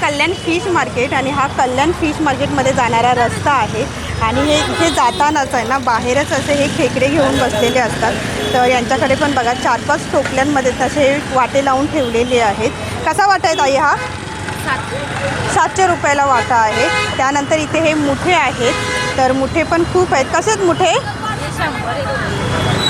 कल्याण fish market आणि हा कल्याण fish मार्केटमध्ये जाणारा रस्ता आहे. आणि हे इथे जातानाच आहे ना बाहेरच असे हे खेकडे घेऊन बसलेले असतात. तर यांच्याकडे पण बघा चार पाच टोपल्यांमध्ये तसे वाटे लावून ठेवलेले आहेत. कसा वाटा आहे ताई हा? सातशे रुपयाला वाटा आहे. त्यानंतर इथे हे मुठे आहेत. तर मुठे पण खूप आहेत. कसेच मुठे?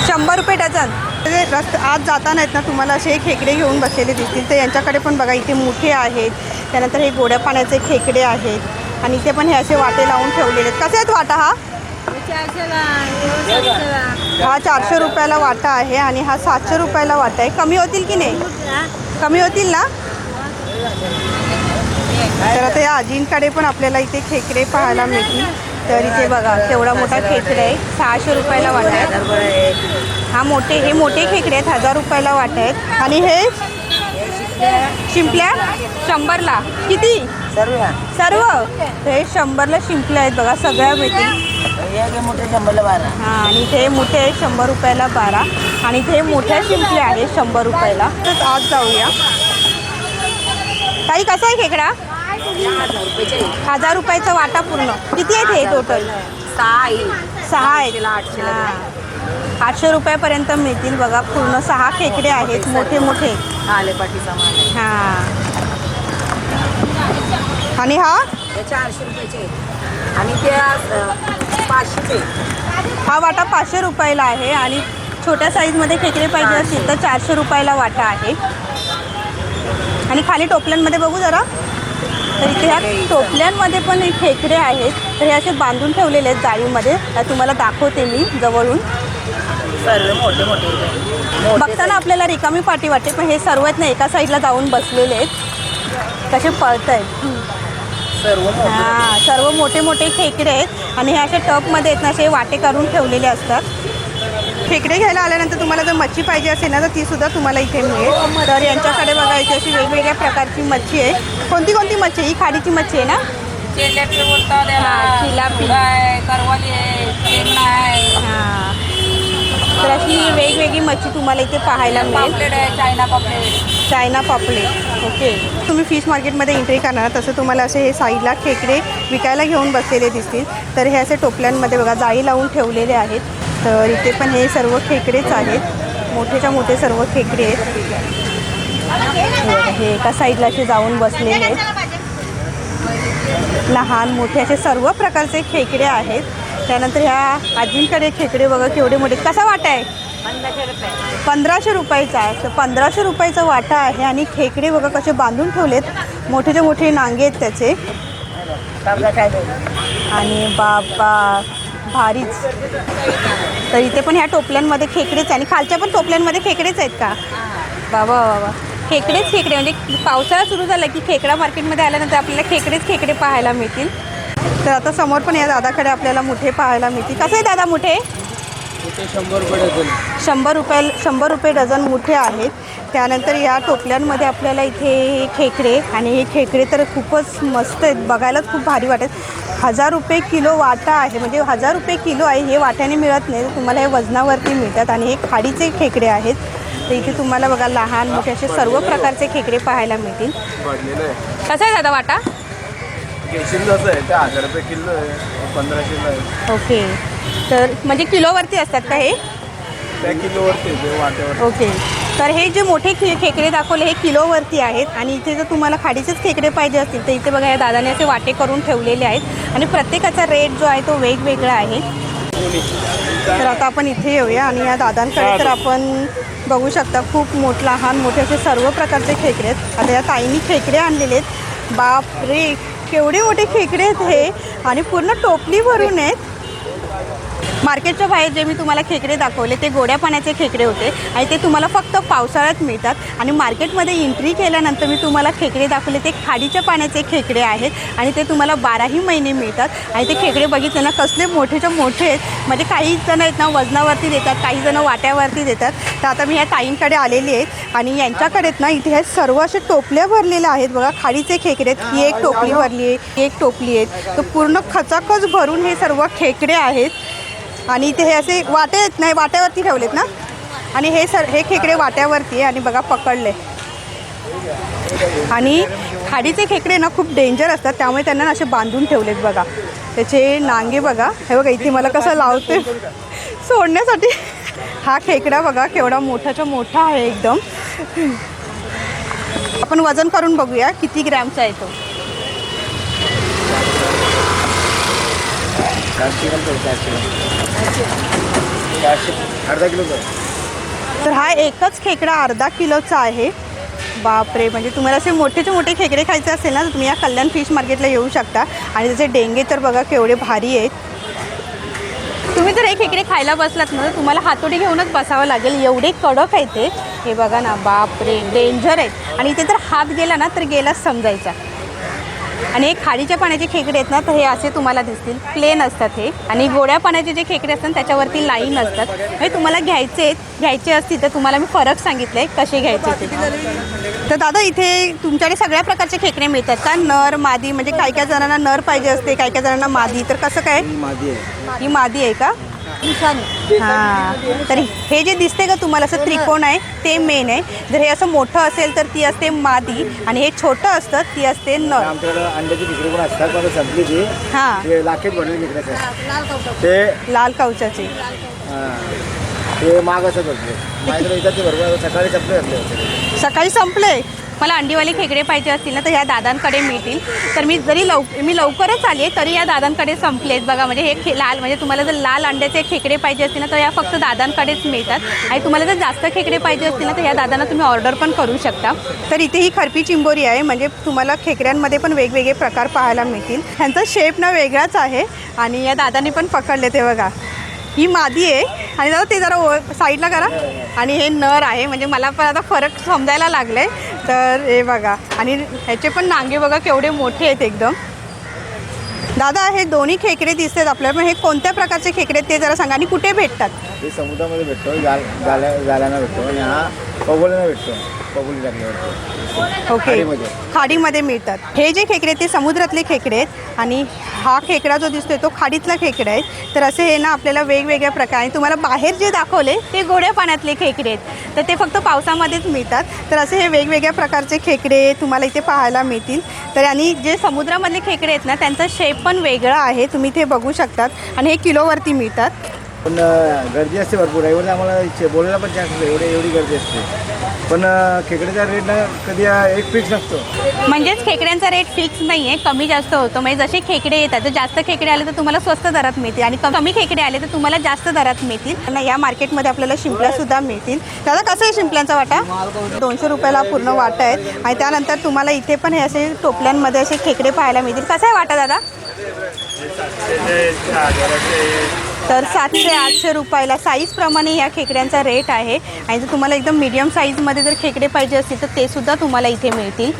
शंभर रुपये डझन. ते रस्त आज जाताना आहेत ना तुम्हाला असे खेकडे घेऊन बसलेले दिसतील. तर यांच्याकडे पण बघा इथे मुठे आहेत. त्यानंतर हे गोड्या पाण्याचे खेकडे आहेत. आणि इथे पण हे असे वाटे लावून ठेवलेले आहेत. कसे आहेत वाटा हा? हा चारशे रुपयाला वाटा आहे आणि हा सातशे रुपयाला वाटा आहे. कमी होतील की नाही? कमी होतील ना? तर आता या आजींकडे पण आपल्याला इथे खेकडे पाहायला मिळतील. तर इथे बघा केवढा मोठा खेकडे आहे. सहाशे रुपयाला वाटा आहे. हा मोठे हे मोठे खेकडे आहेत. हजार रुपयाला वाटा आहेत. आणि हे शिंपल्या? शंभरला. किती? सर्व. हे शंभरला शिंपल्या आहेत बघा सगळ्या मिळतील एक मोठे शंभरला बारा. हां आणि इथे मोठे आहे शंभर रुपयाला बारा. आणि इथे मोठ्या शिंपल्या आहेत शंभर रुपयाला. तर आज जाऊया. काही कसा आहे खेकडा? हजार रुपयाचा वाटा पूर्ण. किती आहेत हे टोटल सहा आहेत. हां. आठशे रुपयापर्यंत मिळतील बघा. पूर्ण सहा खेकडे आहेत मोठे मोठे. आले पाठीचा माल. हां. आणि हा? चारशे रुपयाचे आणि ते अं, पाचशेचे हा वाटा पाचशे रुपयाला आहे आणि छोट्या साईजमध्ये खेकडे पाहिजे असतील तर चारशे रुपयाला वाटा आहे. आणि खाली टोपल्यांमध्ये बघू जरा. तर इथे ह्या टोपल्यांमध्ये पण हे खेकडे आहेत. तर हे असे बांधून ठेवलेले आहेत जाळीमध्ये. तुम्हाला दाखवते मी जवळून. सर्व मोठे मोठे मोठे. बघताना आपल्याला रिकामी पाठी वाटते पण हे सर्व आहेत ना एका साईडला जाऊन बसलेले आहेत. कसे पळत आहेत सर्व मोठे हां सर्व मोठे मोठे खेकडे आहेत. आणि हे असे टपमध्ये आहेत ना असे वाटे करून ठेवलेले असतात. खेकडे घ्यायला आल्यानंतर तुम्हाला जर मच्छी पाहिजे असेल ना तर ती सुद्धा तुम्हाला इथे मिळेल. तर यांच्याकडे बघा इथे अशी वेगवेगळ्या प्रकारची मच्छी आहे. कोणती कोणती मच्छी? आहे ही खाडीची मच्छी आहे ना? चिलेपी बोलतात. हा, चिलापी. आहे करवाली आहे हां. अशी वेगवेगळी मच्छी तुम्हाला इथे पाहायला मिळेल? चायना पापलेट. चायना पापलेट. ओके. तुम्ही फिश मार्केटमध्ये एंट्री करणार तसं तुम्हाला असे हे साईडला खेकडे विकायला घेऊन बसलेले दिसतील. तर हे असे टोपल्यांमध्ये बघा जाळी लावून ठेवलेले आहेत. तर इथे पण हे सर्व खेकडेच आहेत. मोठेच्या मोठे सर्व खेकडे आहेत. हे हे एका साईडला असे जाऊन बसलेले आहेत. लहान मोठे असे सर्व प्रकारचे खेकडे आहेत. त्यानंतर ह्या आजींकडे खेकडे बघा केवढे मोठे. कसा वाटा आहे? पंधराशे रुपये. पंधराशे रुपयाचा आहे. तर पंधराशे रुपयाचा वाटा आहे आणि खेकडे बघा कसे बांधून ठेवलेत. मोठेचे मोठे नांगे आहेत त्याचे. आणि बाबा भारीच. तर इथे पण ह्या टोपल्यांमध्ये खेकडेच आहे. आणि खालच्या पण टोपल्यांमध्ये खेकडेच आहेत का? बाबा बाबा खेकडेच खेकडे. म्हणजे पावसाळा सुरू झाला की खेकडा मार्केटमध्ये आल्यानंतर आपल्याला खेकडेच खेकडे पाहायला मिळतील. तर आता समोर पण या दादाकडे आपल्याला मुठे पाहायला मिळतील. कसे आहे दादा मुठे? शंभर रुपये डझन. शंभर रुपये शंभर रुपये डझन मोठे आहेत. त्यानंतर या टोपल्यांमध्ये आपल्याला इथे खेकडे आणि हे खेकडे तर खूपच मस्त आहेत. बघायलाच खूप भारी वाटत हजार रुपये किलो वाटा आहे. म्हणजे हजार रुपये किलो आहे हे वाट्याने मिळत नाही. तुम्हाला हे वजनावरती मिळतात आणि हे खाडीचे खेकडे आहेत. तर इथे तुम्हाला बघा लहान मोठे असे सर्व प्रकारचे खेकडे पाहायला मिळतील. कसा आहे दादा वाटा? घेशील जसं आहे? ते हजार रुपये किलो आहे. पंधराशेला आहे. ओके. तर म्हणजे किलोवरती असतात का हे? त्या किलोवरती ते वाट्यावर ओके. तर हे जे मोठे खे खेकडे दाखवले हे किलोवरती आहेत. आणि इथे जर तुम्हाला खाडीचेच खेकडे पाहिजे असतील तर इथे बघा या दादाने असे वाटे करून ठेवलेले आहेत. आणि प्रत्येकाचा रेट जो आहे तो वेगवेगळा आहे. तर आता आपण इथे येऊया आणि या दादांकडे तर आपण बघू शकता खूप मोठ लहान मोठे असे सर्व प्रकारचे खेकडे आहेत. आता या ताईंनी खेकडे आणलेले आहेत. बाप रे केवढे मोठे खेकडे आहेत हे? आणि पूर्ण टोपली भरून आहेत. मार्केटच्या बाहेर जे मी तुम्हाला खेकडे दाखवले ते गोड्या पाण्याचे खेकडे होते आणि ते तुम्हाला फक्त पावसाळ्यात मिळतात. आणि मार्केटमध्ये एंट्री केल्यानंतर मी तुम्हाला खेकडे दाखवले ते खाडीच्या पाण्याचे खेकडे आहेत आणि ते तुम्हाला बाराही महिने मिळतात. आणि ते खेकडे बघितले ना कसले मोठेच्या मोठे आहेत. म्हणजे काही जण आहेत ना वजनावरती देतात काही जण वाट्यावरती देतात. तर आता मी ह्या ताईंकडे आलेली आहेत आणि यांच्याकडे आहेत ना इथे ह्या सर्व असे टोपल्या भरलेल्या आहेत. बघा खाडीचे खेकडे आहेत. ही एक टोपली भरली आहे एक टोपली आहेत. तर पूर्ण खचाखच भरून हे सर्व खेकडे आहेत. आणि इथे हे असे वाटे आहेत नाही वाट्यावरती ठेवलेत ना? आणि हे सर हे खेकडे वाट्यावरती आहे आणि बघा पकडले. आणि खाडीचे खेकडे ना खूप डेंजर असतात त्यामुळे त्यांना असे बांधून ठेवलेत बघा. त्याचे नांगे बघा. हे बघा इथे मला कसं लावते सोडण्यासाठी. हा खेकडा बघा केवढा मोठाच्या मोठा आहे एकदम. आपण वजन करून बघूया किती ग्रॅमचा आहे तो. चारशे अर्धा किलोचा तर हा एकच खेकडा अर्धा किलोचा आहे. बापरे म्हणजे तुम्हाला असे मोठेचे मोठे खेकडे खायचे असेल ना तर तुम्ही या कल्याण फिश मार्केटला येऊ शकता. आणि त्याचे डेंगे तर बघा केवढे भारी आहेत. तुम्ही जर हे खेकडे खायला बसलात ना तर तुम्हाला हातोडी घेऊनच बसावं लागेल. एवढे कडक आहेत ते. हे बघा ना बापरे डेंजर आहेत. आणि इथे जर हात गेला ना तर गेलाच समजायचा. आणि हे खाडीच्या पाण्याचे खेकडे आहेत ना तर हे असे तुम्हाला दिसतील. प्लेन असतात हे. आणि गोड्या पाण्याचे जे खेकडे असतात त्याच्यावरती लाईन असतात. हे तुम्हाला घ्यायचे आहेत. घ्यायचे असतील तर तुम्हाला मी फरक सांगितले कसे घ्यायचे ते. तर दादा इथे तुमच्याकडे सगळ्या प्रकारचे खेकडे मिळतात का? नर मादी म्हणजे काही काही जणांना नर पाहिजे असते काही काही जणांना मादी? तर कसं काय? मादी आहे. ही मादी आहे का? हां. तर हे जे दिसते का तुम्हाला असं त्रिकोण आहे ते मेन आहे. जर हे असं मोठं असेल तर ती असते मादी आणि हे छोटं असतं ती असते नर आमच्याकडे अंड्याची विक्री पण असतात संपली ती हां. ते लाखेत बनवली विकण्याचं ते लाल कवचाचे. हां, ते माग असत होते माझ्याकडे ते सकाळी असले. सकाळी संपले? मला अंडीवाले खेकडे पाहिजे असतील ना तर ह्या दादांकडे मिळतील. तर मी जरी लव मी लवकरच आली आहे तरी या दादांकडे संपलेत बघा म्हणजे हे खे लाल म्हणजे तुम्हाला जर लाल अंड्याचे खेकडे पाहिजे असतील ना तर या फक्त दादांकडेच मिळतात. आणि तुम्हाला जर जास्त खेकडे पाहिजे असतील ना तर या दादांना तुम्ही ऑर्डर पण करू शकता. तर इथे ही खरपी चिंबोरी आहे म्हणजे तुम्हाला खेकड्यांमध्ये पण वेगवेगळे प्रकार पाहायला मिळतील. ह्यांचा शेप ना वेगळाच आहे. आणि या दादांनी पण पकडले ते बघा. ही मादी आहे. आणि दादा ते जरा ओ- साईडला करा. आणि हे नर आहे. म्हणजे मला पण आता फरक समजायला लागले तर हे बघा. आणि ह्याचे पण नांगे बघा केवढे मोठे आहेत एकदम. दादा हे दोन्ही खेकडे दिसतात आपल्याला पण हे कोणत्या प्रकारचे खेकडे आहेत ते जरा सांगा. आणि कुठे भेटतात? हे समुद्रामध्ये भेटतो. जाल जाल्या भेटतो. आणि हा भेटतो. पगोली ओके. खाडीमध्ये. मिळतात. हे जे खेकडे ते समुद्रातले खेकडे आहेत आणि हा खेकडा जो दिसतोय तो खाडीतला खेकडा आहे. तर असे हे ना आपल्याला वेगवेगळ्या प्रकारे आणि तुम्हाला बाहेर जे दाखवले ते गोड्या पाण्यातले खेकडे आहेत. तर ते फक्त पावसामध्येच मिळतात. तर असे हे वेगवेगळ्या प्रकारचे खेकडे तुम्हाला इथे पाहायला मिळतील. तर आणि जे समुद्रामधले खेकडे आहेत ना त्यांचा शेप पण वेगळा आहे. तुम्ही ते बघू शकतात. आणि हे किलोवरती मिळतात. पण गर्दी असते भरपूर. एवढं आम्हाला इच्छे बोलायला पण चान्स एवढे एवढी गर्दी असते. पण खेकड्याचा रेट ना कधी एक फिक्स नसतो. म्हणजेच खेकड्यांचा रेट फिक्स नाही आहे कमी जास्त होतो. म्हणजे जसे खेकडे येतात जर जास्त खेकडे आले तर तुम्हाला स्वस्त दरात मिळतील. आणि कमी खेकडे आले तर तुम्हाला जास्त दरात मिळतील. आणि या मार्केटमध्ये आपल्याला शिंपल्या सुद्धा मिळतील. दादा कसं आहे शिंपल्यांचा वाटा? दोनशे रुपयाला पूर्ण वाटा आहेत. आणि त्यानंतर तुम्हाला इथे पण हे असे टोपल्यांमध्ये असे खेकडे पाहायला मिळतील. कसा आहे वाटा दादा? तर सातशे आठशे रुपयाला साईजप्रमाणे या खेकड्यांचा रेट आहे. आणि जर तुम्हाला एकदम मीडियम साईजमध्ये जर खेकडे पाहिजे असतील तर ते सुद्धा तुम्हाला इथे मिळतील.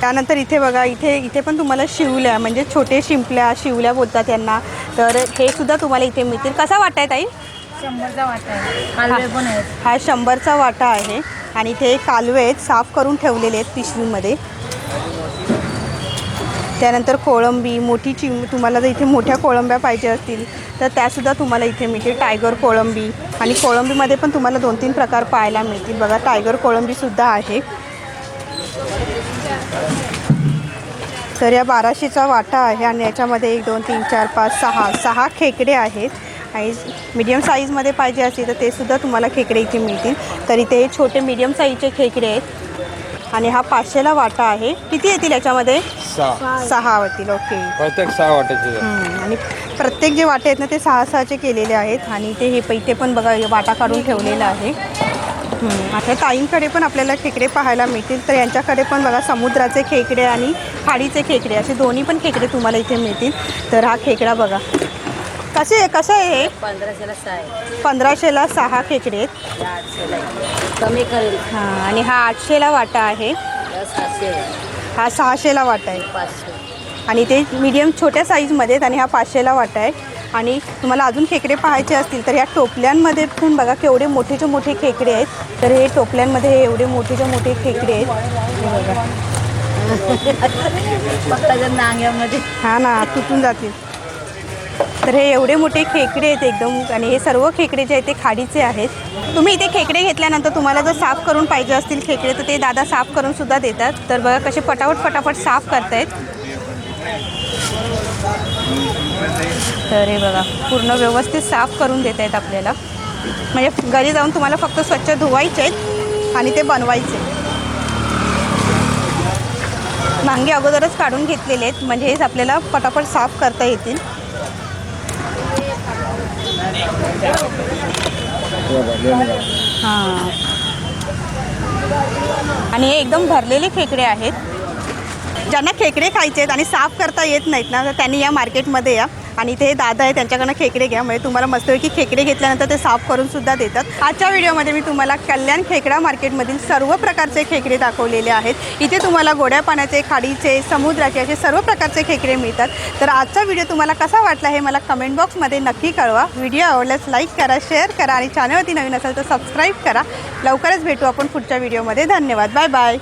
त्यानंतर इथे बघा इथे इथे पण तुम्हाला शिवल्या म्हणजे छोटे शिंपल्या शिवल्या बोलतात त्यांना तर हे सुद्धा तुम्हाला इथे मिळतील. कसा वाटा आहे ताई? शंभरचा वाटा आहे. हा शंभरचा वाटा आहे. आणि इथे कालवे आहेत साफ करून ठेवलेले आहेत पिशवीमध्ये. त्यानंतर कोळंबी मोठी चिम तुम्हाला जर इथे मोठ्या कोळंब्या पाहिजे असतील तर त्यासुद्धा तुम्हाला इथे मिळतील. टायगर कोळंबी आणि कोळंबीमध्ये पण तुम्हाला दोन तीन प्रकार पाहायला मिळतील. बघा टायगर कोळंबीसुद्धा आहे. तर या बाराशेचा वाटा आहे आणि याच्यामध्ये एक दोन तीन चार पाच सहा सहा खेकडे आहेत. आणि मीडियम साईजमध्ये पाहिजे असतील तर ते सुद्धा तुम्हाला खेकडे इथे मिळतील. तर इथे हे छोटे मीडियम साईजचे खेकडे आहेत. आणि हा पाचशेला वाटा आहे. किती येतील याच्यामध्ये? सहा. सहा होतील ओके प्रत्येक सहा वाटायचे हम्म, आणि प्रत्येक जे वाटे आहेत ना ते सहा सहाचे केलेले आहेत. आणि ते हे पैते पण बघा हे वाटा काढून ठेवलेला आहे. हम्म, आता ताईंकडे पण आपल्याला खेकडे पाहायला मिळतील. तर यांच्याकडे पण बघा समुद्राचे खेकडे आणि खाडीचे खेकडे असे दोन्ही पण खेकडे तुम्हाला इथे मिळतील. तर हा खेकडा बघा. कसे आहे कसं आहे पंधराशेला सहा आहे. पंधराशेला सहा खेकडे आहेत. या आठशेला आहे. कमी करेल. हां आणि हा आठशेला वाटा आहे. या सातशे आहे. हा सहाशेला वाटा आहे. पाचशे आणि ते मीडियम छोट्या साईजमध्ये आहेत आणि हा पाचशेला वाटा आहे. आणि तुम्हाला अजून खेकडे पाहायचे असतील तर या टोपल्यांमध्ये पण बघा केवढे मोठेचे मोठे खेकडे आहेत. तर हे टोपल्यांमध्ये हे एवढे मोठेचे मोठे खेकडे आहेत. हे बघा. नांग्यामध्ये. हा ना तुटून जातील. तर हे एवढे मोठे खेकडे आहेत एकदम आणि हे सर्व खेकडे जे आहेत ते खाडीचे आहेत. तुम्ही इथे खेकडे घेतल्यानंतर तुम्हाला जर साफ करून पाहिजे असतील खेकडे तर ते दादा साफ करून सुद्धा देतात. तर बघा कसे पटापट पटापट साफ करतायत. तर हे बघा पूर्ण व्यवस्थित साफ करून देत आहेत आपल्याला. म्हणजे घरी जाऊन तुम्हाला फक्त स्वच्छ धुवायचे आहेत आणि ते बनवायचे वांगे अगोदरच काढून घेतलेले आहेत. म्हणजे हेच आपल्याला पटापट साफ करता येतील. हां. आणि हे एकदम भरलेले खेकडे आहेत. ज्यांना खेकडे खायचे आहेत आणि साफ करता येत नाहीत ना तर त्यांनी या मार्केटमध्ये या. आणि इथे हे दादा आहे त्यांच्याकडनं खेकडे घ्या. म्हणजे तुम्हाला मस्तपैकी खेकडे घेतल्यानंतर ते साफ करून सुद्धा देतात. आजच्या व्हिडिओमध्ये मी तुम्हाला कल्याण खेकडा मार्केटमधील सर्व प्रकारचे खेकडे दाखवलेले आहेत. इथे तुम्हाला गोड्या पाण्याचे खाडीचे समुद्राचे असे सर्व प्रकारचे खेकडे मिळतात. तर आजचा व्हिडिओ तुम्हाला कसा वाटला हे मला कमेंट बॉक्समध्ये नक्की कळवा. व्हिडिओ आवडल्यास लाईक करा शेअर करा आणि चॅनलवरती नवीन असेल तर सबस्क्राईब करा. लवकरच भेटू आपण पुढच्या व्हिडिओमध्ये. धन्यवाद. Bye bye.